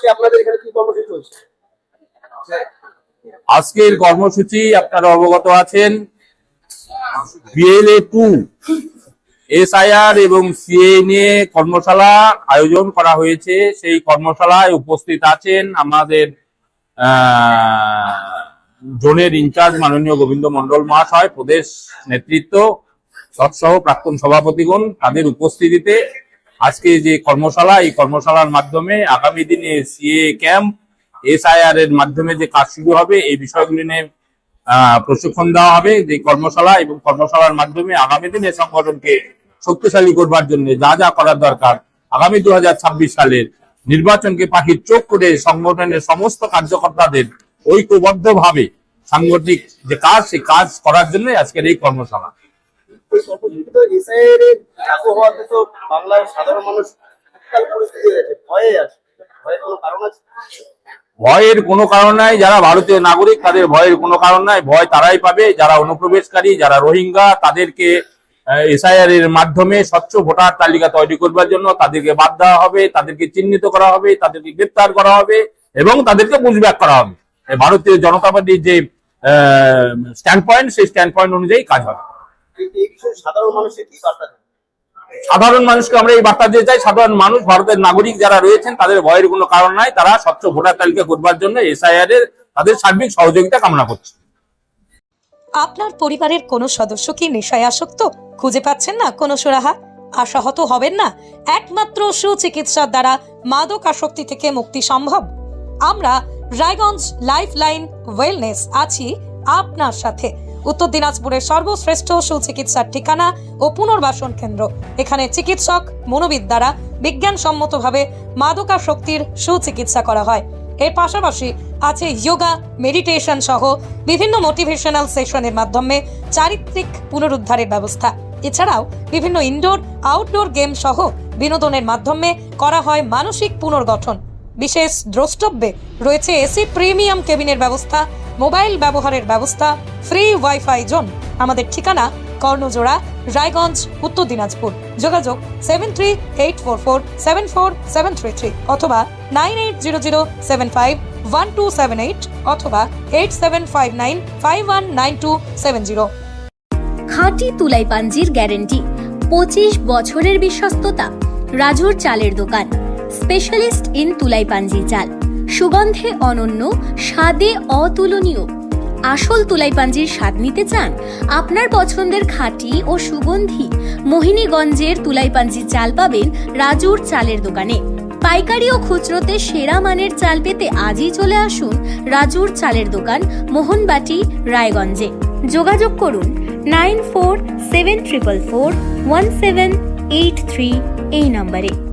আজকে আপনাদের এখানে কি কর্মসূচি চলছে? আজকের কর্মসূচি আপনারা অবগত আছেন বিএলএ টু এবং সিএ নিয়ে কর্মশালা আয়োজন করা হয়েছে। সেই কর্মশালায় উপস্থিত আছেন আমাদের জোনের ইনচার্জ মাননীয় গোবিন্দ মন্ডল মহাশয়, প্রদেশ নেতৃত্ব সৎসহ প্রাক্তন সভাপতিগণ তাদের উপস্থিতিতে আজকে যে কর্মশালা, এই কর্মশালার মাধ্যমে আগামী দিনে সিএ ক্যাম্প এসআইআর এর মাধ্যমে যে কাজ শুরু হবে, এই বিষয়গুলি নিয়ে প্রশিক্ষণ দেওয়া হবে, যে কর্মশালা এবং কর্মশালার মাধ্যমে আগামী দিনে সংগঠনকে শক্তিশালী করবার জন্য যা যা করার দরকার, আগামী দু হাজার ছাব্বিশ সালের নির্বাচনকে পাখির চোখ করে সংগঠনের সমস্ত কার্যকর্তাদের ঐক্যবদ্ধভাবে সাংগঠনিক যে কাজ, সেই কাজ করার জন্য আজকের এই কর্মশালা। বাংলার সাধারণ মানুষ পরিস্থিতি ভয়ে আছে। ভয়ের কোনো কারণ আছে? ভয়ের কোনো কারণ নাই যারা ভারতীয় নাগরিক তাদের ভয়ের কোনো কারণ নাই। ভয় তারাই পাবে। যারা অনুপ্রবেশকারী যারা রোহিঙ্গা তাদেরকে এসআইআর এর মাধ্যমে স্বচ্ছ ভোটার তালিকা তৈরি করবার জন্য তাদেরকে বাদ দেওয়া হবে তাদেরকে চিহ্নিত করা হবে তাদেরকে গ্রেপ্তার করা হবে এবং তাদেরকে পুশব্যাক করা হবে। ভারতীয় জনতা পার্টির যে স্ট্যান্ড পয়েন্ট সেই স্ট্যান্ড পয়েন্ট অনুযায়ী কাজ হবে। সাধারণ মানুষের কি বার্তা? সাধারণ মানুষকে আমরা এই বার্তা দিতে চাই, সাধারণ মানুষ, ভারতের নাগরিক যারা রয়েছেন, তাদের ভয়ের কোনো কারণ নাই, তারা স্বচ্ছ ভোটার তালিকা করবার জন্য এসআইআর এর তাদের সার্বিক সহযোগিতা কামনা করছে। আপনার পরিবারের কোনো সদস্য কি নেশায় আসক্ত? খুঁজে পাচ্ছেন না কোনো সুরাহা? আশাহত হবেন না? একমাত্র সুচিকিৎসার দ্বারা মাদক আসক্তি থেকে মুক্তি সম্ভব। আমরা রায়গঞ্জ লাইফ লাইন ওয়েলনেস আছি আপনার সাথে। উত্তর দিনাজপুরের সর্বশ্রেষ্ঠ সুচিকিৎসার ঠিকানা ও পুনর্বাসন কেন্দ্র। এখানে চিকিৎসক মনোবিদ দ্বারা বিজ্ঞানসম্মতভাবে মাদকাসক্তির সুচিকিৎসা করা হয়। এর পাশাপাশি আছে যোগা, মেডিটেশন সহ বিভিন্ন মোটিভেশনাল সেশনের মাধ্যমে চারিত্রিক পুনরুদ্ধারের ব্যবস্থা। এছাড়াও বিভিন্ন ইনডোর, আউটডোর গেম সহ বিনোদনের মাধ্যমে করা হয় মানসিক পুনর্গঠন। বিশেষ দ্রষ্টব্যে রয়েছে এসি প্রিমিয়াম কেবিনের ব্যবস্থা মোবাইল ব্যবহারের ব্যবস্থা, ফ্রি ওয়াইফাই জোন, আমাদের ঠিকানা কর্ণজোড়া, রায়গঞ্জ, উত্তর দিনাজপুর। যোগাযোগ seven three eight four four seven four seven three three অথবা nine eight zero zero seven five one two seven eight অথবা eight seven five nine five one nine two seven zero খাঁটি তুলাই পাঞ্জির guarantee, পঁচিশ বছরের বিশ্বস্ততা, রাজুর চালের দোকান স্পেশালিস্ট ইন তুলাই পাঞ্জি চাল। সুগন্ধে অনন্য, স্বাদে অতুলনীয়। আসল তুলাই পাঞ্জির স্বাদ নিতে চান? আপনার পছন্দের খাঁটি ও সুগন্ধি মোহিনীগঞ্জের তুলাই পাঞ্জির চাল পাবেন রাজুর চালের দোকানে। পাইকারি ও খুচরোতে সেরা মানের চাল পেতে আজই চলে আসুন রাজুর চালের দোকান, মোহনবাটি, রায়গঞ্জে। যোগাযোগ করুন nine four seven triple four one seven eight three এই নম্বরে।